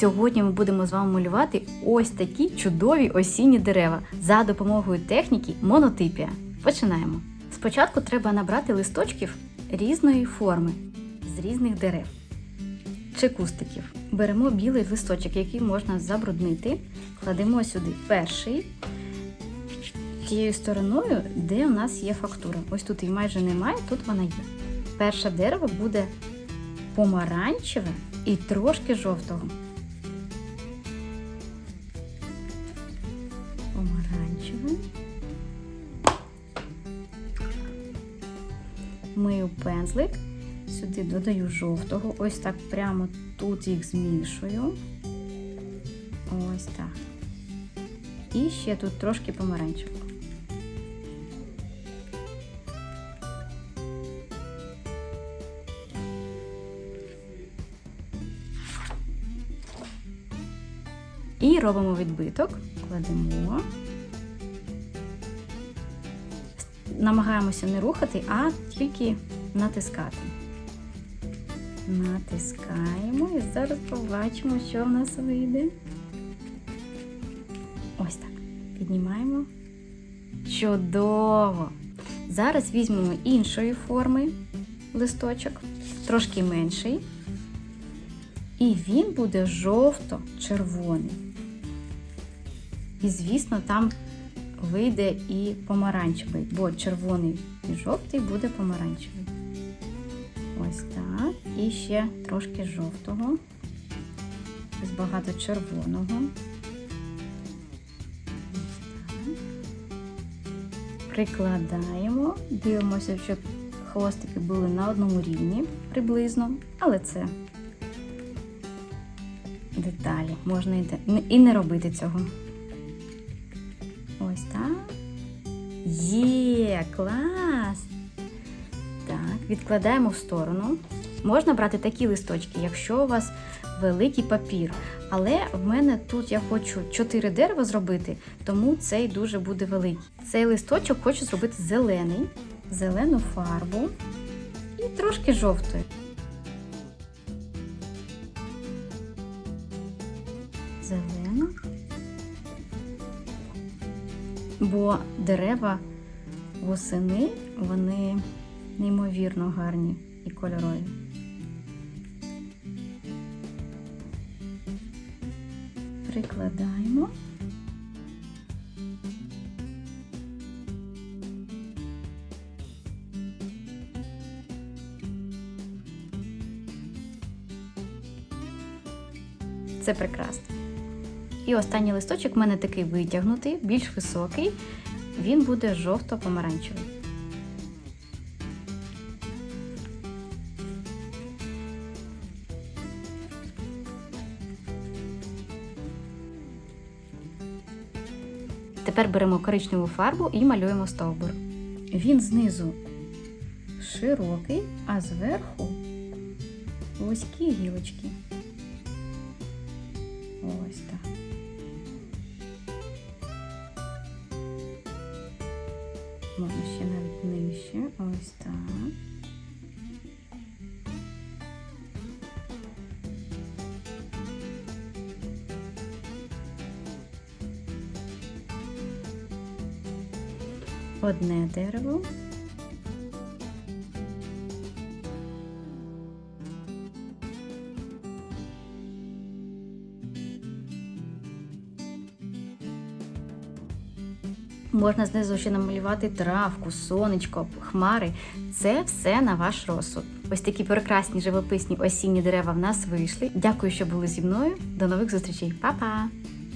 Сьогодні ми будемо з вами малювати ось такі чудові осінні дерева за допомогою техніки монотипія. Починаємо. Спочатку треба набрати листочків різної форми з різних дерев чи кустиків. Беремо білий листочок, який можна забруднити, кладемо сюди перший тією стороною, де у нас є фактура. Ось тут її майже немає, тут вона є. Перше дерево буде помаранчеве і трошки жовтого. Помаранчеве. Мию пензлик, сюди додаю жовтого, ось так прямо тут їх змішую. Ось так. І ще тут трошки помаранчевого. І робимо відбиток, кладемо. Намагаємося не рухати, а тільки натискати. Натискаємо і зараз побачимо, що в нас вийде. Ось так. Піднімаємо. Чудово! Зараз візьмемо іншої форми листочок, трошки менший. І він буде жовто-червоний. І, звісно, там вийде і помаранчевий, бо червоний і жовтий буде помаранчевий. Ось так. І ще трошки жовтого. Ось багато червоного. Прикладаємо, дивимося, щоб хвостики були на одному рівні приблизно, але це деталі. Можна і, не робити цього. Ось так. Є, клас! Так, відкладаємо в сторону. Можна брати такі листочки, якщо у вас великий папір. Але в мене тут я хочу 4 дерева зробити, тому цей дуже буде великий. Цей листочок хочу зробити зелений, зелену фарбу і трошки жовтої. Зелена. Бо дерева восени вони неймовірно гарні і кольорові. Прикладаємо. Це прекрасно. І останній листочок в мене такий витягнутий, більш високий. Він буде жовто-помаранчевий. Тепер беремо коричневу фарбу і малюємо стовбур. Він знизу широкий, а зверху вузькі гілочки. Ось Можна ще навіть нижче. Ось так. Одне дерево. Можна знизу ще намалювати травку, сонечко, хмари. Це все на ваш розсуд. Ось такі прекрасні живописні осінні дерева в нас вийшли. Дякую, що були зі мною. До нових зустрічей. Па-па!